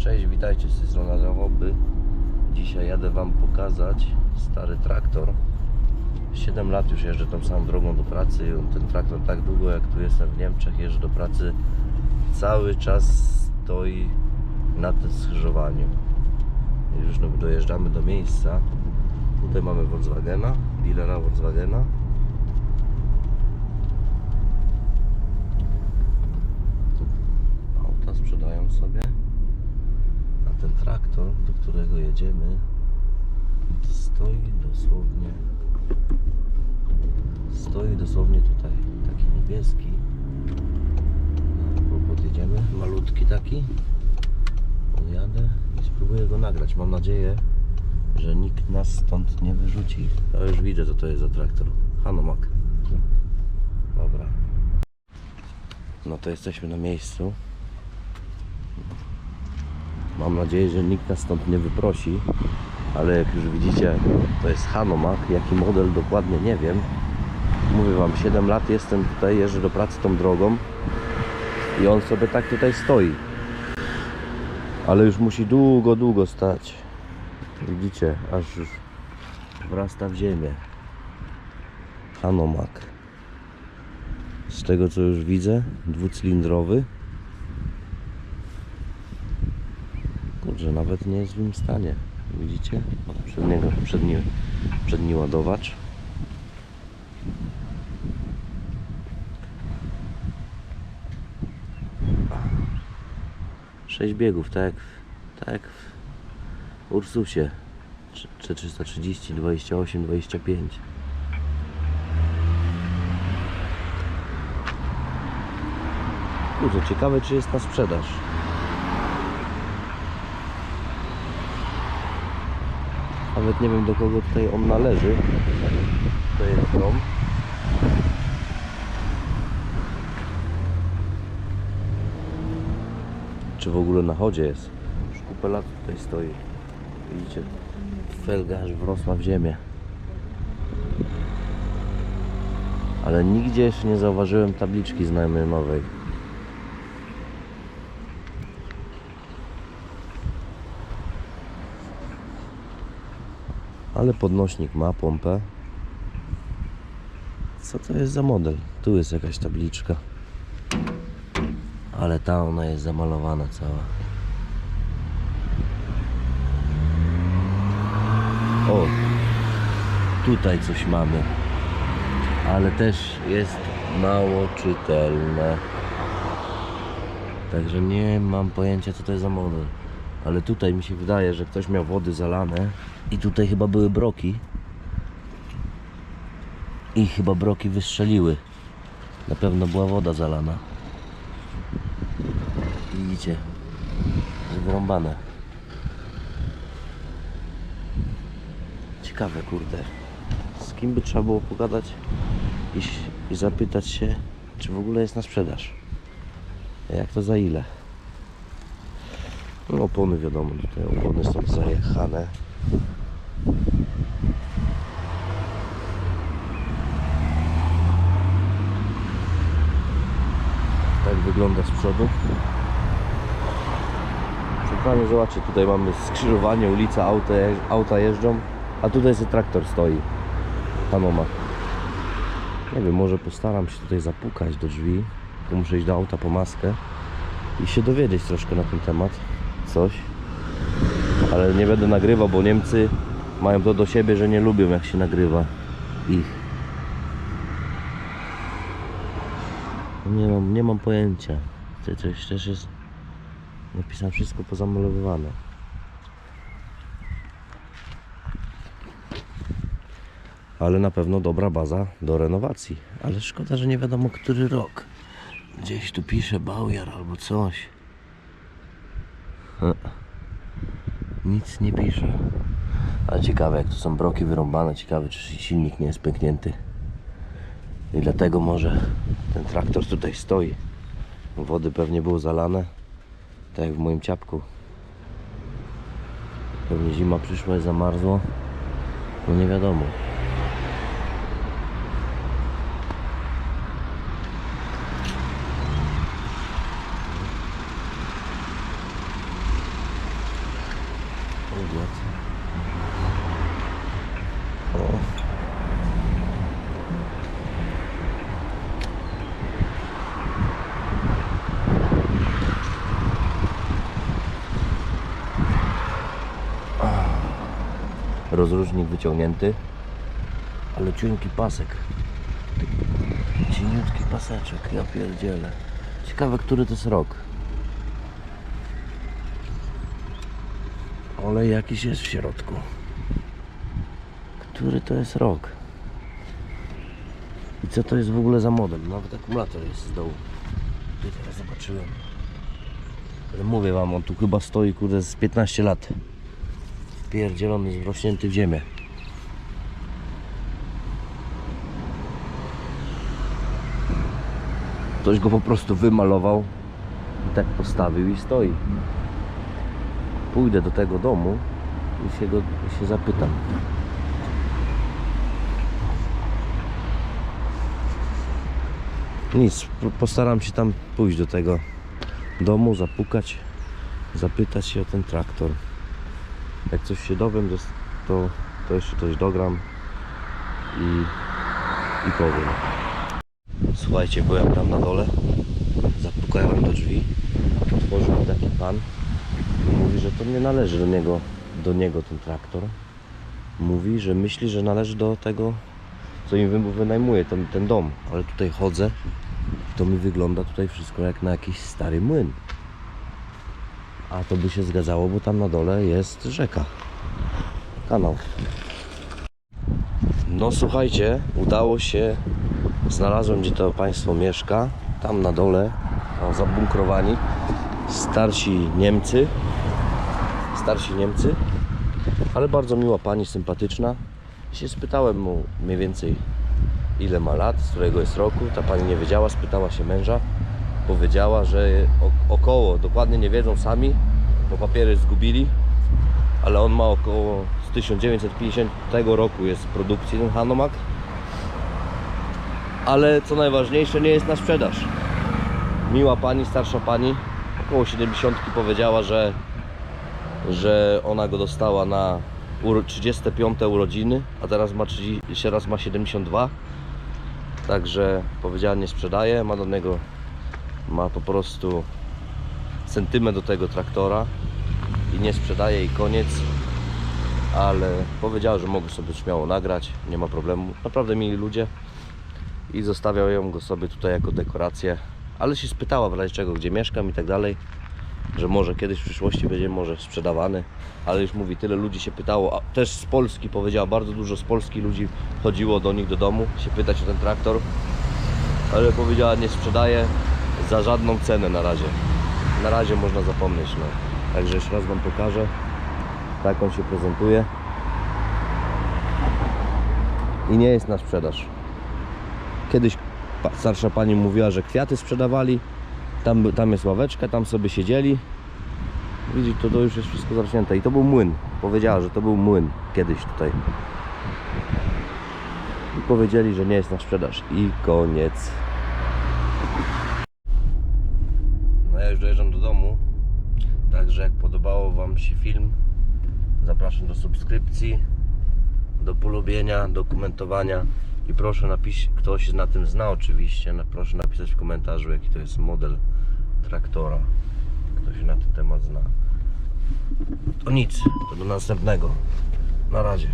Cześć, witajcie z tej strony Zachoby. Dzisiaj jadę Wam pokazać stary traktor. 7 lat już jeżdżę tą samą drogą do pracy i ten traktor tak długo jak tu jestem w Niemczech jeżdżę do pracy cały czas stoi na tym skrzyżowaniu. Już no- dojeżdżamy do miejsca. Tutaj mamy Volkswagena, dealera Volkswagena. Auta sprzedają sobie. Ten traktor, do którego jedziemy, stoi dosłownie. Stoi dosłownie tutaj. Taki niebieski. No, podjedziemy. Malutki taki. Podjadę i spróbuję go nagrać. Mam nadzieję, że nikt nas stąd nie wyrzuci. Ja już widzę, co to jest za traktor. Hanomag. Dobra. No to jesteśmy na miejscu. Mam nadzieję, że nikt nas stąd nie wyprosi, ale jak już widzicie, to jest Hanomag. Jaki model dokładnie nie wiem. Mówię Wam, 7 lat jestem tutaj, jeżdżę do pracy tą drogą i on sobie tak tutaj stoi. Ale już musi długo, długo stać. Widzicie, aż już wrasta w ziemię. Hanomag. Z tego co już widzę, dwucylindrowy. Kurczę, nawet nie jest w złym stanie. Widzicie? Przedniego, przedni, przedni ładowacz. Sześć biegów, tak jak, tak jak w Ursusie. Czy 330, 28, 25. Kurczę, ciekawe czy jest na sprzedaż. Nawet nie wiem do kogo tutaj on należy. To jest dom. Czy w ogóle na chodzie jest? Już kupę lat tutaj stoi. Widzicie? Felga aż wrosła w ziemię. Ale nigdzie jeszcze nie zauważyłem tabliczki znajomej. Ale podnośnik ma pompę. Co to jest za model? Tu jest jakaś tabliczka. Ale ta ona jest zamalowana cała. O, tutaj coś mamy. Ale też jest mało czytelne. Także nie mam pojęcia co to jest za model. Ale tutaj mi się wydaje, że ktoś miał wody zalane i tutaj chyba były broki. I chyba broki wystrzeliły. Na pewno była woda zalana. Widzicie? Wyrąbane. Ciekawe kurde. Z kim by trzeba było pogadać i, i zapytać się, czy w ogóle jest na sprzedaż. Jak to za ile? Opony wiadomo, tutaj opony są zajechane. Tak wygląda z przodu. Centralnie zobaczcie, tutaj mamy skrzyżowanie, ulica, auta, auta jeżdżą, a tutaj sobie traktor stoi. Panoma. Nie wiem, może postaram się tutaj zapukać do drzwi. Tu muszę iść do auta po maskę i się dowiedzieć troszkę na ten temat. Coś. Ale nie będę nagrywał, bo Niemcy mają to do siebie, że nie lubią jak się nagrywa ich. Nie mam, nie mam pojęcia. To coś też jest napisane wszystko pozamalowywane. Ale na pewno dobra baza do renowacji. Ale szkoda, że nie wiadomo który rok. Gdzieś tu pisze Baujar albo coś. Nic nie pisze. Ale ciekawe jak tu są broki wyrąbane. Ciekawe czy silnik nie jest pęknięty. I dlatego może ten traktor tutaj stoi. Wody pewnie było zalane. Tak jak w moim ciapku. Pewnie zima przyszła i zamarzło. No nie wiadomo. wywiad. O. Rozróżnik wyciągnięty, ale cienki pasek. Cieniutki paseczek, ja pierdzielę. Ciekawe, który to jest rok. Olej jakiś jest w środku. Który to jest rok? I co to jest w ogóle za model? Nawet akumulator jest z dołu. I teraz zobaczyłem. Ale mówię wam, on tu chyba stoi kurde z 15 lat. Pierdzielony, wrośnięty w ziemię. Ktoś go po prostu wymalował i tak postawił i stoi. Pójdę do tego domu i się, go, się zapytam. Nic, postaram się tam pójść do tego domu, zapukać, zapytać się o ten traktor. Jak coś się dowiem, to, to, jeszcze coś dogram i, i powiem. Słuchajcie, byłem tam na dole, zapukałem do drzwi, otworzył mi taki pan i mówi, że to nie należy do niego, do niego ten traktor. Mówi, że myśli, że należy do tego, co im wy- wynajmuje, ten, ten dom. Ale tutaj chodzę, to mi wygląda tutaj wszystko jak na jakiś stary młyn. A to by się zgadzało, bo tam na dole jest rzeka. Kanał. No słuchajcie, udało się. Znalazłem gdzie to państwo mieszka. Tam na dole, o, zabunkrowani. Starsi Niemcy. Starsi Niemcy. Ale bardzo miła pani, sympatyczna. I się spytałem mu mniej więcej ile ma lat, z którego jest roku. Ta pani nie wiedziała, spytała się męża. Powiedziała, że około, dokładnie nie wiedzą sami, bo papiery zgubili, ale on ma około z 1950 roku jest w produkcji ten Hanomag. Ale co najważniejsze, nie jest na sprzedaż. Miła pani, starsza pani, około 70 powiedziała, że, że ona go dostała na uro- 35 urodziny, a teraz ma, 30, teraz ma 72. Także powiedziała nie sprzedaje, ma do niego ma po prostu sentyment do tego traktora i nie sprzedaje i koniec. Ale powiedziała, że mogę sobie śmiało nagrać, nie ma problemu. Naprawdę mili ludzie i zostawiał ją go sobie tutaj jako dekorację. Ale się spytała w razie czego, gdzie mieszkam i tak dalej, że może kiedyś w przyszłości będzie może sprzedawany. Ale już mówi, tyle ludzi się pytało, a też z Polski powiedziała, bardzo dużo z Polski ludzi chodziło do nich do domu się pytać o ten traktor. Ale powiedziała, nie sprzedaje za żadną cenę na razie. Na razie można zapomnieć, no. Także jeszcze raz Wam pokażę. Tak on się prezentuje. I nie jest na sprzedaż. Kiedyś starsza pani mówiła, że kwiaty sprzedawali. Tam, tam jest ławeczka, tam sobie siedzieli. Widzi, to, to już jest wszystko zacznięte. I to był młyn. Powiedziała, że to był młyn kiedyś tutaj. I powiedzieli, że nie jest na sprzedaż. I koniec. No ja już dojeżdżam do domu. Także jak podobało Wam się film, zapraszam do subskrypcji, do polubienia, do komentowania i proszę napisz, ktoś na tym zna oczywiście, proszę napisać w komentarzu jaki to jest model traktora. Kto się na ten temat zna. To nic, to do następnego. Na razie.